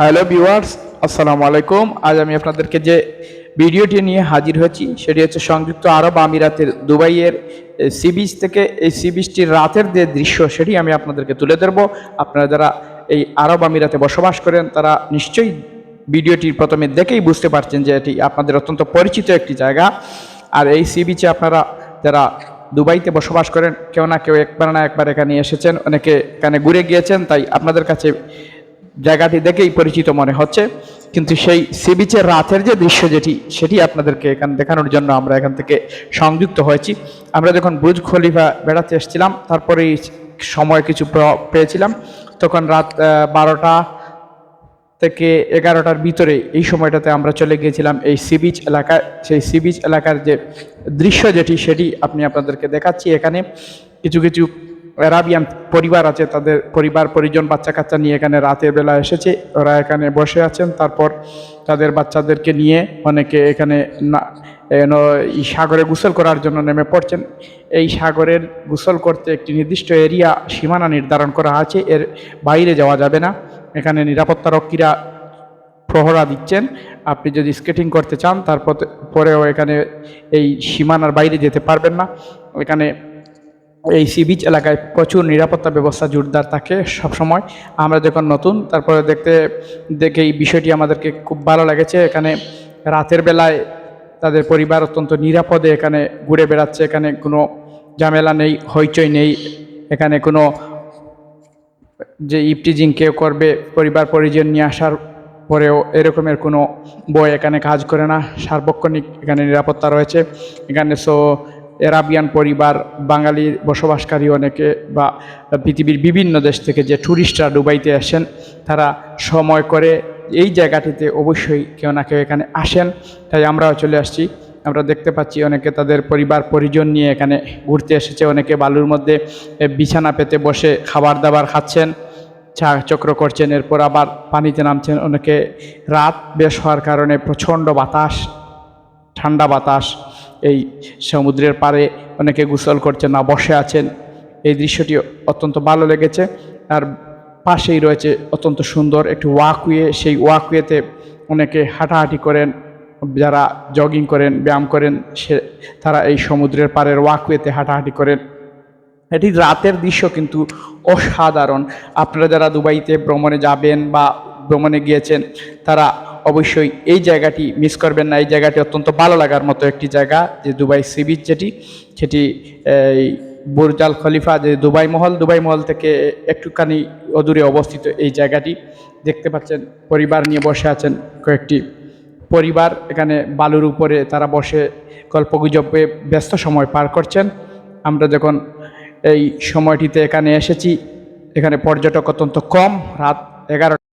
Hello viewers, আসসালামু আলাইকুম। আজ আমি আপনাদেরকে যে ভিডিওটি নিয়ে হাজির হয়েছি, সেটি হচ্ছে সংযুক্ত আরব আমিরাতের দুবাইয়ের সি বিচ থেকে, এই সি বিচটির রাতের যে দৃশ্য, সেটি আমি আপনাদেরকে তুলে ধরবো। আপনারা যারা এই আরব আমিরাতে বসবাস করেন, তারা নিশ্চয়ই ভিডিওটির প্রথমে দেখেই বুঝতে পারছেন যে এটি আপনাদের অত্যন্ত পরিচিত একটি জায়গা। আর এই সি বিচে আপনারা যারা দুবাইতে বসবাস করেন, কেউ না কেউ একবার না একবার এখানে এসেছেন। অনেকে এখানে ঘুরে গিয়েছেন, তাই আপনাদের কাছে জায়গাটি দেখেই পরিচিত মনে হচ্ছে। কিন্তু সেই সি বিচের রাতের যে দৃশ্য যেটি, সেটি আপনাদেরকে এখানে দেখানোর জন্য আমরা এখান থেকে সংযুক্ত হয়েছি। আমরা যখন বুজ খলিফা বেড়াতে এসেছিলাম তারপরেই সময় কিছু পেয়েছিলাম। তখন রাত বারোটা থেকে এগারোটার ভিতরে এই সময়টাতে আমরা চলে গিয়েছিলাম এই সি বিচ এলাকায়। সেই সি বিচ এলাকার যে দৃশ্য যেটি, সেটি আপনি আপনাদেরকে দেখাচ্ছি এখানে। কিছু কিছু অ্যারাবিয়ান পরিবার আছে, তাদের পরিবার, পরিজন বাচ্চা কাচ্চা নিয়ে এখানে রাতের বেলা এসেছে। ওরা এখানে বসে আছেন। তারপর তাদের বাচ্চাদেরকে নিয়ে অনেকে এখানে না এই সাগরে গোসল করার জন্য নেমে পড়ছেন। এই সাগরের গোসল করতে একটি নির্দিষ্ট এরিয়া, সীমানা নির্ধারণ করা আছে। এর বাইরে যাওয়া যাবে না। এখানে নিরাপত্তারক্ষীরা প্রহরা দিচ্ছেন। আপনি যদি স্কেটিং করতে চান, তারপর, পরেও এখানে এই সীমানার বাইরে যেতে পারবেন না। এখানে এই সি বিচ এলাকায় প্রচুর নিরাপত্তা ব্যবস্থা জোরদার থাকে সবসময়। আমরা যখন নতুন, তারপরে দেখতে, দেখে এই বিষয়টি আমাদেরকে খুব ভালো লেগেছে। এখানে রাতের বেলায় তাদের পরিবার অত্যন্ত নিরাপদে এখানে ঘুরে বেড়াচ্ছে। এখানে কোনো ঝামেলা নেই, হইচই নেই। এখানে কোনো যে ইপটিজিং কেউ করবে, পরিবার পরিজন নিয়ে আসার পরেও এরকমের কোনো বই এখানে কাজ করে না। সার্বক্ষণিক এখানে নিরাপত্তা রয়েছে। এখানে সো এরাবিয়ান পরিবার, বাঙালি বসবাসকারী অনেকে বা পৃথিবীর বিভিন্ন দেশ থেকে যে ট্যুরিস্টরা দুবাইতে আসেন, তারা সময় করে এই জায়গাটিতে অবশ্যই কেউ না কেউ এখানে আসেন। তাই আমরাও চলে আসছি। আমরা দেখতে পাচ্ছি অনেকে তাদের পরিবার, পরিজন নিয়ে এখানে ঘুরতে এসেছে। অনেকে বালুর মধ্যে বিছানা পেতে বসে খাবার দাবার খাচ্ছেন, চা চক্র করছেন, এরপর আবার পানিতে নামছেন। অনেকে রাত বেশ হওয়ার কারণে প্রচণ্ড বাতাস ঠান্ডা বাতাস, এই সমুদ্রের পাড়ে অনেকে গোসল করছেন না, বসে আছেন। এই দৃশ্যটি অত্যন্ত ভালো লেগেছে। আর পাশেই রয়েছে অত্যন্ত সুন্দর একটি ওয়াকওয়ে সেই ওয়াকওয়েতে অনেকে হাঁটাহাঁটি করেন, যারা জগিং করেন, ব্যায়াম করেন, সে তারা এই সমুদ্রের পাড়ের ওয়াকওয়েতে হাঁটাহাঁটি করেন। এটি রাতের দৃশ্য কিন্তু অসাধারণ। আপনারা যারা দুবাইতে ভ্রমণে যাবেন বা ভ্রমণে গিয়েছেন, তারা অবশ্যই এই জায়গাটি মিস করবেন না। এই জায়গাটি অত্যন্ত ভালো লাগার মতো একটি জায়গা, যে দুবাই সি বিচ যেটি, সেটি, এই বুরজাল খলিফা, যে দুবাই মহল দুবাই মহল থেকে একটুখানি অদূরে অবস্থিত এই জায়গাটি। দেখতে পাচ্ছেন, পরিবার নিয়ে বসে আছেন কয়েকটি পরিবার। এখানে বালুর উপরে তারা বসে গল্পগুজবে ব্যস্ত সময় পার করছেন। আমরা যখন এই সময়টিতে এখানে এসেছি, এখানে পর্যটক অত্যন্ত কম। রাত এগারো